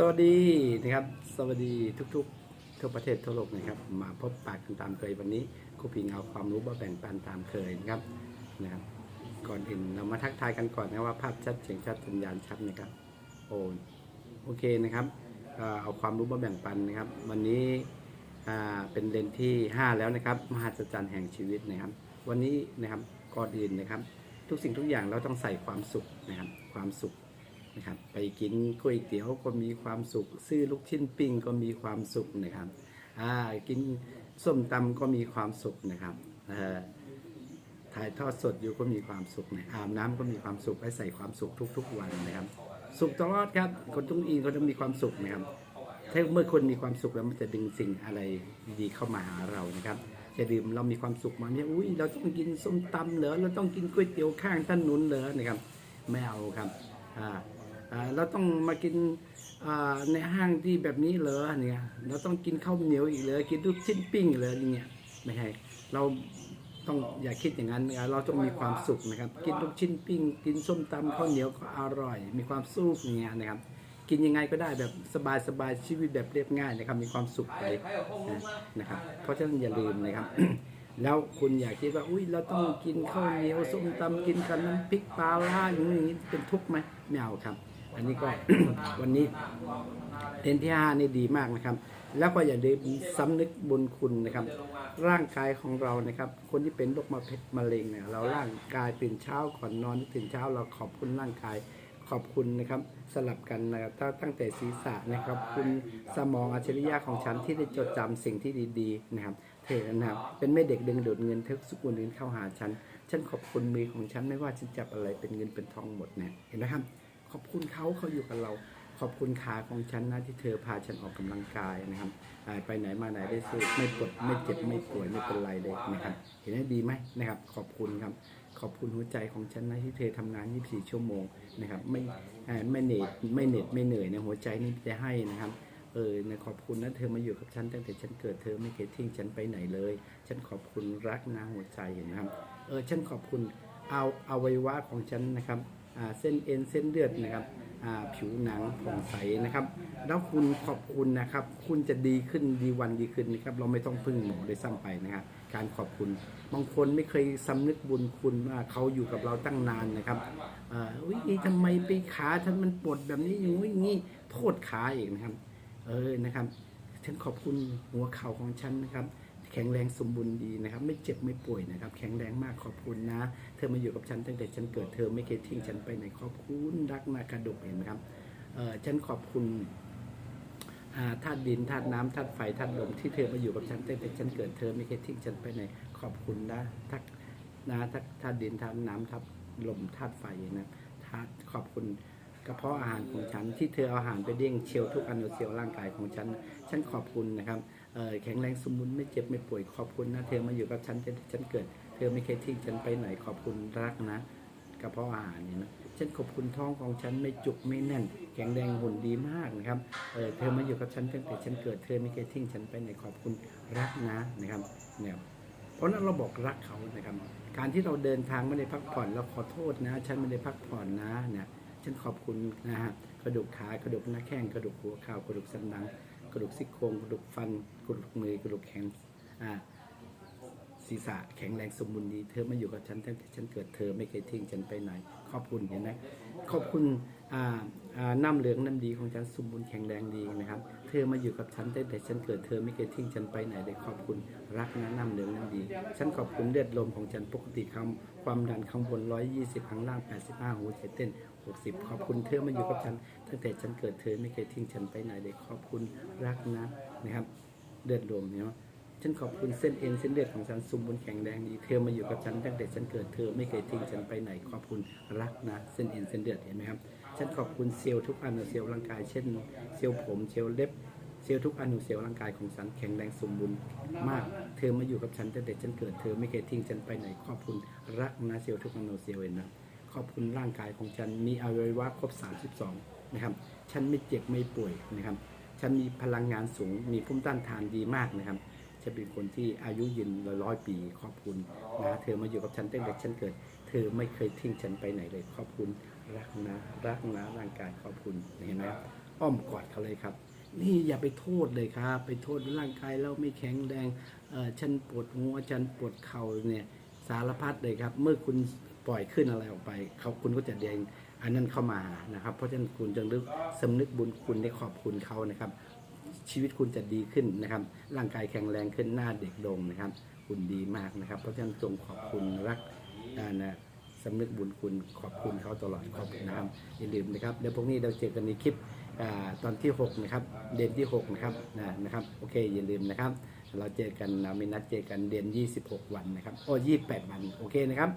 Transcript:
สวัสดีนะครับ สวัสดีทุกๆทั่วประเทศทั่วโลกนะครับ มาพบปากกันตามเคยวันนี้ครูพิงเอาความรู้มาแบ่งปันตามเคยนะครับนะครับ ก่อนอื่นเรามาทักทายกันก่อนนะว่าภาพชัดเสียงชัดสัญญาณชัดนะครับโอ้โอเคนะครับเอาความรู้มาแบ่งปันนะครับ วันนี้เป็นเดือนที่ 5 แล้วนะครับ มหัศจรรย์แห่งชีวิตนะครับ วันนี้นะครับก่อนอื่นนะครับ ทุกสิ่งทุกอย่างเราต้องใส่ความสุขนะครับ ความสุข นะครับไปกินก๋วยเตี๋ยวก็มีความสุข ซื้อลูกชิ้นปิ้งก็มีความสุขนะครับอ่ากินส้มตำก็มีความสุขนะครับถ่ายทอดสดอยู่ก็มีความสุขนะอาบน้ำก็มีความสุขให้ใส่ความสุขทุก ๆ วันนะครับ สุขตลอดครับ คนต้องอินก็ต้องมีความสุขนะครับถ้าเมื่อคนมีความสุขแล้วมันจะดึงสิ่งอะไรดีๆเข้ามาหาเรานะครับอย่าลืมเรามีความสุขมาเนี่ยอุ้ยเราต้องกินส้มตำเหรอเราต้องกินก๋วยเตี๋ยวข้างถนนเหรอนะครับไม่เอาครับอ่า เราต้องมากินในห้างที่แบบนี้เหรอเนี่ยเราต้องกินข้าวเหนียวอีกเหรอกินลูกชิ้นปิ้งเหรอเนี่ยไม่ใช่เราต้องอย่าคิดอย่างนั้นนะเราต้องมีความสุขนะครับ กินลูกชิ้นปิ้ง กินส้มตำข้าวเหนียวก็อร่อย มีความสุขอย่างเงี้ยนะครับ กินยังไงก็ได้แบบสบายๆชีวิตแบบเรียบง่ายนะครับ มีความสุขไปนะครับ เพราะฉะนั้นอย่าลืมนะครับ แล้วคุณอยากคิดว่าอุ้ยเราต้องกินข้าวเหนียวส้มตำกินกับน้ำพริกปลาล่าอย่างนี้อย่างนี้เป็นทุกข์ไหมไม่เอาครับ อันนี้ก็ วันนี้เดือนที่ห้านี่ดีมากนะครับ แล้วก็อย่าลืมสำนึกบุญคุณนะครับ ร่างกายของเรานะครับ คนที่เป็นโรคมะเร็งมะเร็งเนี่ย เราร่างกายตื่นเช้าก่อนนอนตื่นเช้าเราขอบคุณร่างกายขอบคุณนะครับสลับกันนะครับตั้งแต่ศีรษะนะครับคุณสมองอัจฉริยะของฉันที่ได้จดจำสิ่งที่ดีๆนะครับเธอนะครับเป็นแม่เด็กดึงดูดเงินเทกสุกุลอื่นเข้าหาฉัน ฉันขอบคุณมือของฉันไม่ว่าฉันจับอะไรเป็นเงินเป็นทองหมดเนี่ยเห็นไหมครับ อบคุณเขาเขาอยู่กับเรา ขอบคุณขาของฉันนะที่เธอพาฉันออกกำลังกายนะครับไปไหนมาไหนได้สู้ไม่ปวดไม่เจ็บไม่ป่วยไม่เป็นไรเลยนะครับ เห็นไหมดีไหมนะครับ ขอบคุณครับ ขอบคุณหัวใจของฉันนะที่เธอทำงาน 24 ชั่วโมงนะครับ ไม่ไม่เหน็ดไม่เหน็ดไม่เหนื่อยนะหัวใจนี่จะให้นะครับเออนะขอบคุณนะเธอมาอยู่กับฉันตั้งแต่ฉันเกิดเธอไม่เคยทิ้งฉันไปไหนเลย ฉันขอบคุณรักนะหัวใจเห็นไหมครับ เออฉันขอบคุณเอาเอาวัยวะของฉันนะครับ เส้นเอ็นเส้นเลือดนะครับผิวหนังผ่องใสนะครับ แล้วคุณขอบคุณนะครับ คุณจะดีขึ้นดีวันดีขึ้นนะครับ เราไม่ต้องพึ่งหมอเลยซ้ำไปนะครับการขอบคุณ บางคนไม่เคยสำนึกบุญคุณว่าเขาอยู่กับเราตั้งนานนะครับอุ้ยทำไมไปขาฉันมันปวดแบบนี้อย่างนี้โทษขาเองนะครับ เออนะครับฉันขอบคุณหัวเข่าของฉันนะครับ ข็งแรงสมบูรณ์ดีนะครับ ไม่เจ็บไม่ป่วยนะครับ แข็งแรงมากขอบคุณนะ เธอมาอยู่กับฉันตั้งแต่ฉันเกิดเธอไม่เคยทิ้งฉันไปไหนขอบคุณรักมากระดกเห็นไหมครับเออฉันขอบคุณธาตุดินธาตุน้ำธาตุไฟธาตุลมที่เธอมาอยู่กับฉันตั้งแต่ฉันเกิดเธอไม่เคยทิ้งฉันไปไหนขอบคุณนะทักนะทักธาตุดินธาตุน้ำธาตุลมธาตุไฟนะธาตุขอบคุณกระเพาะอาหารของฉันที่เธอเอาอาหารไปเลี้งเชลทุกอนุเซลล์ร่างกายของฉัน ฉันขอบคุณนะครับ แข็งแรงสมบูรณ์ไม่เจ็บไม่ป่วยขอบคุณนะ เธอมาอยู่กับฉันจนฉันเกิด เธอไม่เคยทิ้งฉันไปไหนขอบคุณรักนะกระเพาะอาหารเนี่ยนะฉันขอบคุณท้องของฉันไม่จุกไม่แน่น แข็งแรงหุ่นดีมากนะครับเออเธอมาอยู่กับฉันตั้งแต่ฉันเกิดเธอไม่เคยทิ้งฉันไปไหนขอบคุณรักนะนะครับเนี่ยเพราะฉะนั้นเราบอกรักเขานะครับ การที่เราเดินทางไม่ได้พักผ่อนเราขอโทษนะ ฉันไม่ได้พักผ่อนนะเนี่ย ฉันขอบคุณนะฮะกระดูกขากระดูกหน้าแข้งกระดูกหัวเข่ากระดูกสันหลัง กระดูกซี่โครงกระดูกฟัน กระดูกมือกระดูกแขนอ่าศีรษะแข็งแรงสมบูรณ์ดี เธอมาอยู่กับฉันตั้งแต่ฉันเกิดเธอไม่เคยทิ้งฉันไปไหน ขอบคุณเห็นไหมขอบคุณอ่าอ่าน้ำเหลืองน้ำดีของฉันสมบูรณ์แข็งแรงดีนะครับ เธอมาอยู่กับฉันตั้งแต่ฉันเกิดเธอไม่เคยทิ้งฉันไปไหนเลยขอบคุณรักนะน้ำเหลืองน้ำดี ฉันขอบคุณเลือดลมของฉันปกติคำความดันข้างบน 120 ข้างล่าง 85 หัวใจเต้น 60 ขอบคุณเธอมาอยู่กับฉันตั้งแต่ฉันเกิดเธอไม่เคยทิ้งฉันไปไหนเลยขอบคุณรักนะนะครับ เลือดลมเนาะ ฉันขอบคุณเส้นเอ็นเส้นเลือดของฉันสมบูรณ์แข็งแรงดีเธอมาอยู่กับฉันตั้งแต่ฉันเกิดเธอไม่เคยทิ้งฉันไปไหนขอบคุณรักนะเส้นเอ็นเส้นเลือดเห็นไหมครับฉันขอบคุณเซลล์ทุกอนุเซลล์ร่างกายเช่น เซลล์ผมเซลล์เล็บเซลล์ทุกอนุเซลล์ร่างกายของฉันแข็งแรงสมบูรณ์มาก เธอมาอยู่กับฉันตั้งแต่ฉันเกิดเธอไม่เคยทิ้งฉันไปไหนขอบคุณรักนะเซลล์ทุกอนุเซลล์เห็นนะขอบคุณร่างกายของฉันมีอวัยวะครบ 32 นะครับ ฉันไม่เจ็บไม่ป่วยนะครับ ฉันมีพลังงานสูง มีภูมิต้านทานดีมากนะครับ จะเป็นคนที่อายุยืนร้อยปีขอบคุณนะเธอมาอยู่กับฉันตั้งแต่ฉันเกิด เธอไม่เคยทิ้งฉันไปไหนเลยขอบคุณรักนะรักนะร่างกายขอบคุณเห็นไหมอ้อมกอดเขาเลยครับ นี่อย่าไปโทษเลยครับ ไปโทษร่างกายเราไม่แข็งแรงฉันปวดหัวฉันปวดเข่าเนี่ยสารพัดเลยครับ เมื่อคุณปล่อยขึ้นอะไรออกไปเขาคุณก็จะเดงอันนั้นเข้ามานะครับ เพราะฉะนั้นคุณจงนึกสำนึกบุญคุณได้ขอบคุณเขานะครับ ชีวิตคุณจะดีขึ้นนะครับ ร่างกายแข็งแรงขึ้นหน้าเด็กลงนะครับ คุณดีมากนะครับ เพราะฉะนั้นจงขอบคุณรักอ่านะสำนึกบุญคุณขอบคุณเขาตลอดขอบคุณนะครับอย่าลืมนะครับเดี๋ยวพรุ่งนี้เราเจอกันในคลิปอ่าตอนที่ 6 นะครับ เดือนที่ 6 นะครับนะนะครับโอเคอย่าลืมนะครับ เราเจอกันนะมีนัดเจอกันเดือน 26 วันนะครับโอ้28 วันโอเคนะครับ